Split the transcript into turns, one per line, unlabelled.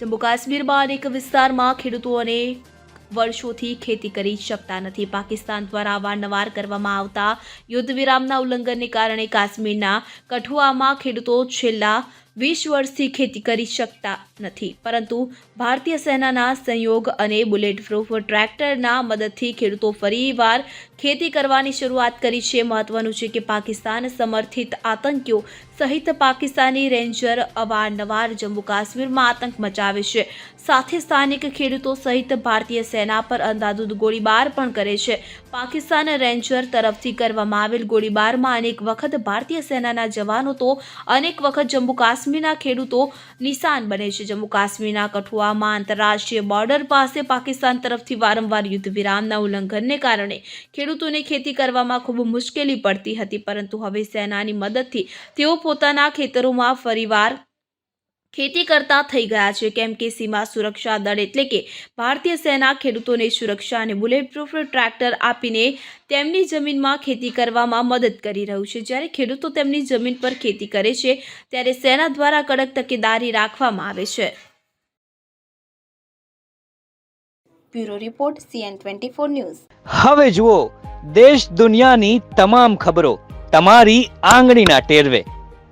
જમ્મુ કાશ્મીરમાં અનેક વિસ્તારમાં ખેડૂતોને વર્ષોથી ખેતી કરી શકતા નથી. પાકિસ્તાન દ્વારા અવારનવાર કરવામાં આવતા યુદ્ધ વિરામના ઉલ્લંઘનને કારણે કાશ્મીરના કઠુઆમાં ખેડૂતો છેલ્લા વીસ વર્ષથી ખેતી કરી શકતા નથી. પરંતુ ભારતીય સેનાના સંયોગ અને બુલેટ પ્રૂફ ટ્રેક્ટરના મદદથી ખેડૂતો ફરીવાર ખેતી કરવાની શરૂઆત કરી છે. મહત્વનું છે કે પાકિસ્તાન સમર્થિત આતંકીઓ સહિત પાકિસ્તાની રેન્જર અવારનવાર જમ્મુ કાશ્મીરમાં આતંક મચાવે છે. સાથે સ્થાનિક ખેડૂતો સહિત ભારતીય સેના પર અંધાધૂંધ ગોળીબાર પણ કરે છે. પાકિસ્તાન રેન્જર તરફથી કરવામાં આવેલ ગોળીબારમાં અનેક વખત ભારતીય સેનાના જવાનો તો અનેક વખત જમ્મુ કાશ્મીરના ખેડૂતો નિશાન બને છે. જમ્મુ કાશ્મીરના કઠુઆમાં આંતરરાષ્ટ્રીય બોર્ડર પાસે પાકિસ્તાન તરફથી વારંવાર યુદ્ધ વિરામના ઉલ્લંઘનને કારણે ખેડૂતોને ખેતી કરવામાં ખૂબ મુશ્કેલી પડતી હતી, પરંતુ હવે સેનાની મદદથી તેઓ પોતાના ખેતરોમાં ફરીવાર ખેતી કરતા થઈ ગયા છે. કેમ કે સીમા સુરક્ષા દળ એટલે કે ભારતીય સેના ખેડૂતોને સુરક્ષા અને બુલેટ પ્રૂફ ટ્રેક્ટર આપીને તેમની જમીનમાં ખેતી કરવામાં મદદ કરી રહ્યું છે. જ્યારે ખેડૂતો તેમની જમીન પર ખેતી કરે છે ત્યારે સેના દ્વારા કડક તકેદારી રાખવામાં આવે છે.
Bureau report CN twenty four news.
હવે જુઓ દેશ દુનિયાની તમામ ખબરો તમારી આંગળીના ટેરવે.